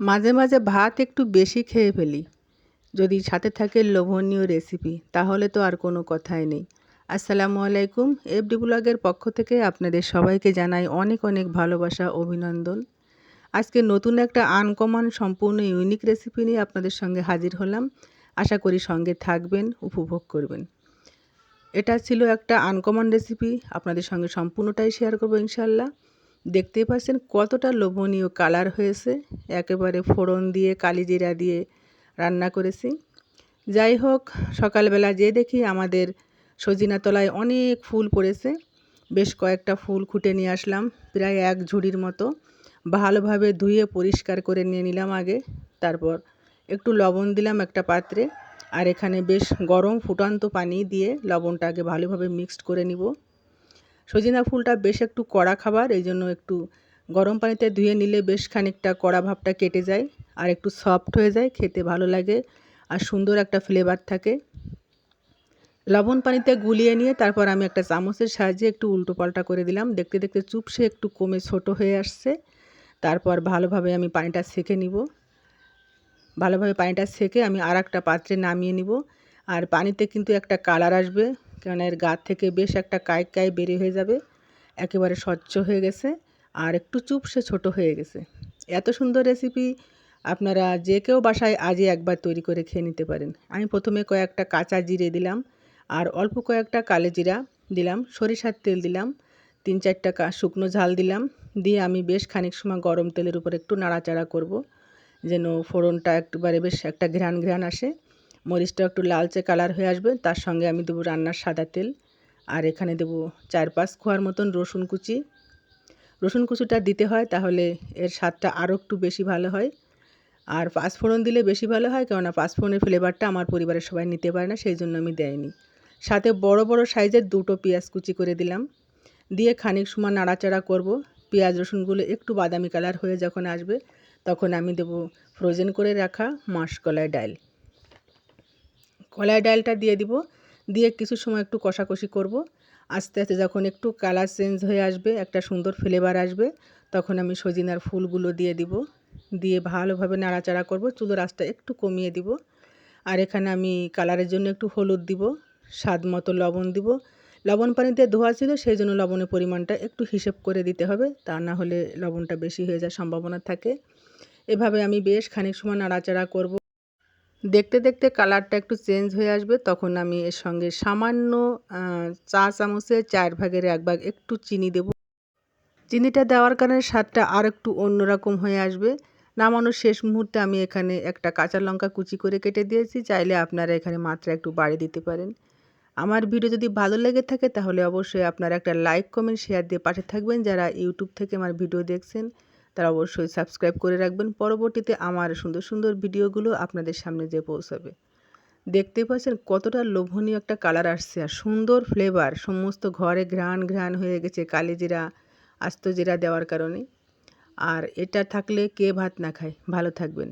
মাঝে মাঝে ভাত একটু বেশি খেয়ে ফেলি। যদি সাথে থাকে লোভনীয় রেসিপি তাহলে তো আর কোনো কথাই নেই। আসসালামু আলাইকুম, এফডি ব্লগের পক্ষ থেকে আপনাদের সবাইকে জানাই অনেক অনেক ভালোবাসা, অভিনন্দন। আজকে নতুন একটা আনকমন সম্পূর্ণ ইউনিক রেসিপি নিয়ে আপনাদের সঙ্গে হাজির হলাম। আশা করি সঙ্গে থাকবেন, উপভোগ করবেন। এটা ছিল একটা আনকমন রেসিপি আপনাদের সঙ্গে সম্পূর্ণটাই শেয়ার করব ইনশাল্লাহ দেখতেই পাচ্ছেন কতটা লোভনীয় কালার হয়েছে। একেবারে ফোড়ন দিয়ে কালিজিরা দিয়ে রান্না করেছি। যাই হোক, সকালবেলা যে দেখি আমাদের সজিনা তলায় অনেক ফুল পড়েছে। বেশ কয়েকটা ফুল খুঁটে নিয়ে আসলাম, প্রায় এক ঝুড়ির মতো। ভালোভাবে ধুয়ে পরিষ্কার করে নিয়ে নিলাম আগে। তারপর একটু লবণ দিলাম একটা পাত্রে। আর এখানে বেশ গরম ফুটন্ত পানি দিয়ে লবণটা আগে ভালোভাবে মিক্সড করে নিব। সজিনা ফুলটা বেশ একটু কড়া খাবার, এই জন্য একটু গরম পানিতে ধুয়ে নিলে বেশ খানিকটা কড়া ভাবটা কেটে যায় আর একটু সফট হয়ে যায়, খেতে ভালো লাগে আর সুন্দর একটা ফ্লেভার থাকে। লবণ পানিতে গুলিয়ে নিয়ে তারপর আমি একটা চামচের সাহায্যে একটু উল্টো পাল্টা করে দিলাম। দেখতে দেখতে চুপসে একটু কমে ছোট হয়ে আসছে। তারপর ভালোভাবে আমি পানিটা সেকে নিব। ভালোভাবে পানিটা সেকে আমি আর একটা পাত্রে নামিয়ে নিব। আর পানিতে কিন্তু একটা কালার আসবে। কেন এর গা থেকে বেশ একটা কায় কায় বেরিয়ে হয়ে যাবে, একেবারে স্বচ্ছ হয়ে গেছে আর একটু চুপসে ছোট হয়ে গেছে। এত সুন্দর রেসিপি আপনারা যে কেউ বাসায় আজই একবার তৈরি করে খেয়ে নিতে পারেন। আমি প্রথমে কয়েকটা কাঁচা জিরে দিলাম আর অল্প কয়েকটা কালো জিরা দিলাম, সরিষার তেল দিলাম, তিন চারটা শুকনো ঝাল দিলাম, দিয়ে আমি বেশ খানিক সময় গরম তেলের উপর একটু নাড়াচাড়া করব, যেন ফোড়নটা একটুবারে বেশ একটা ঘ্রাণ ঘ্রাণ আসে। মরিচটা একটু লালচে কালার হয়ে আসবে, তার সঙ্গে আমি দেবো রান্নার সাদা তেল। আর এখানে দেবো চার পাঁচ খোয়ার মতন রসুন কুচি। রসুন কুচিটা দিতে হয়, তাহলে এর স্বাদটা আরও একটু বেশি ভালো হয়। আর পাঁচফোড়ন দিলে বেশি ভালো হয়, কেননা পাঁচফোড়নের ফ্লেভারটা আমার পরিবারের সবাই নিতে পারে না, সেই জন্য আমি দেয়নি। সাথে বড় বড় সাইজের দুটো পেঁয়াজ কুচি করে দিলাম। দিয়ে খানিক সময় নাড়াচাড়া করব। পেঁয়াজ রসুনগুলো একটু বাদামি কালার হয়ে যখন আসবে, তখন আমি দেবো ফ্রোজেন করে রাখা মাসকলাই ডাল। কলাই ডালটা দিয়ে দিব, দিয়ে কিছু সময় একটু কষাকষি করব। আস্তে আস্তে যখন একটু কালার চেঞ্জ হয়ে আসবে, একটা সুন্দর ফ্লেভার আসবে, তখন আমি সজিনার ফুলগুলো দিয়ে দিব। দিয়ে ভালোভাবে নাড়াচাড়া করব, চুলোর আঁচটা একটু কমিয়ে দিব। আর এখানে আমি কালারের জন্য একটু হলুদ দিব, স্বাদ মতো লবণ দিব। লবণ পানিতে ধোয়া ছিল, সেই জন্য লবণের পরিমাণটা একটু হিসেব করে দিতে হবে, তা না হলে লবণটা বেশি হয়ে যাওয়ার সম্ভাবনা থাকে। এভাবে আমি বেশ খানিক সময় নাড়াচাড়া করব। দেখতে দেখতে কালারটা একটু চেঞ্জ হয়ে আসবে, তখন আমি এর সঙ্গে সামান্য চা চামচের চার ভাগের এক ভাগ একটু চিনি দেব। চিনিটা দেওয়ার কারণে স্বাদটা আর একটু অন্যরকম হয়ে আসবে। নামানোর শেষ মুহূর্তে আমি এখানে একটা কাঁচা লঙ্কা কুচি করে কেটে দিয়েছি, চাইলে আপনারা এখানে মাত্রা একটু বাড়িয়ে দিতে পারেন। আমার ভিডিও যদি ভালো লেগে থাকে, তাহলে অবশ্যই আপনারা একটা লাইক, কমেন্ট, শেয়ার দিয়ে পাশে থাকবেন যারা ইউটিউব থেকে আমার ভিডিও দেখছেন। তারা অবশ্যই সাবস্ক্রাইব করে রাখবেন। পরবর্তীতে আমার সুন্দর সুন্দর ভিডিওগুলো আপনাদের সামনে যে পৌঁছাবে। দেখতে পাচ্ছেন কতটা লোভনীয় একটা কালার আসছে আর সুন্দর ফ্লেভার সমস্ত ঘরে ঘ্রাণ ঘ্রাণ হয়ে গেছে কালি জিরা, আস্ত জিরা দেওয়ার কারণে। আর এটা থাকলে কে ভাত না খায়? ভালো থাকবেন।